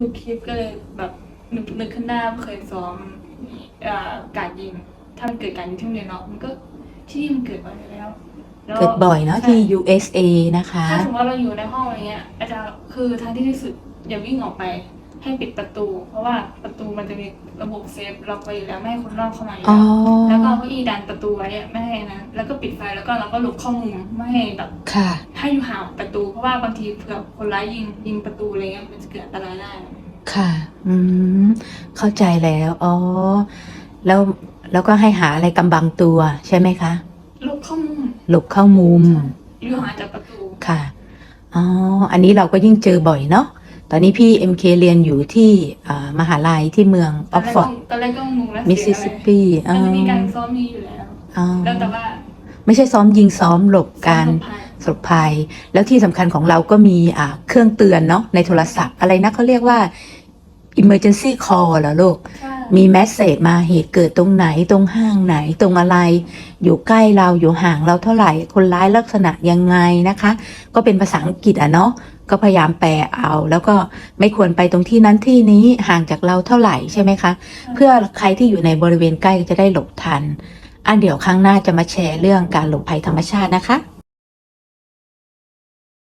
ดูคลิปก็เลยแบบนึกนึกขึ้นได้ว่าเคยซ้อมเอ่อการยิงถ้ามันเกิดการยิงที่โรงเรียนเนาะมันก็ที่นี่มันเกิดบ่อยอยู่แล้วแล้ว เกิดบ่อยเนาะใช่ที่ USA นะคะ ถ้าสมมติว่าเราอยู่ในห้องอะไรเงี้ยอาจารย์คือทางที่ดีสุดอย่าวิ่งออกไปให้ปิดประตู เพราะว่าประตู มันจะมีระบบเซฟล็อกไว้อยู่แล้วไม่ให้คนนอกเข้ามาอยู่อ๋อ แล้วแล้วก็เอาเก้าอี้ดันประตูไว้ไม่ให้นะแล้วก็ปิดไฟแล้วก็เราก็หลบเข้ามุมไม่ให้แบบค่ะ ให้อยู่ห่างประตู เพราะว่าบางทีเผื่อคนร้ายยิงยิงประตูอะไรเงี้ยมันจะเกิดอันตรายได้ ค่ะ อืม เข้าใจแล้ว อ๋อ แล้ว แล้วก็ให้หาอะไรกำบังตัวใช่ไหมคะ หลบเข้ามุมหลบเข้ามุม อยู่ห่างจากประตู ค่ะ อ๋อ อันนี้เราก็ยิ่งเจอบ่อยเนาะ ตอนนี้พี่ MK เรียนอยู่ที่อ่ามหาลัยที่เมืองอตออนฟแรกฟอร์ด ตอนแรกก็งงแล้วมิสซิสซิปปีเสียงอะไรมันจะมีการซ้อมมีอยู่แล้วอ๋อแล้วแต่ว่าไม่ใช่ซ้อมยิงซ้อมหลบการซ้อมหลบภัยสลบภัย แล้วที่สำคัญของเราก็มีอ่าเครื่องเตือนเนาะในโทรศัพท์ อะไรนะเขาเรียกว่า emergency call เหรอลูก ใช่ มีแมสเซจมาเหตุเกิดตรงไหนตรงห้างไหนตรงอะไร อยู่ใกล้เราอยู่ห่างเราเท่าไหร่ คนร้ายลักษณะยังไงนะคะ ก็เป็นภาษาอังกฤษอะเนาะก็พยายามแปลเอา แล้วก็ไม่ควรไปตรงที่นั้นที่นี้ห่างจากเราเท่าไหร่ใช่ไหมคะ เพื่อใครที่อยู่ในบริเวณใกล้จะได้หลบทัน อันเดี๋ยวครั้งหน้าจะมาแชร์เรื่องการหลบภัยธรรมชาตินะคะ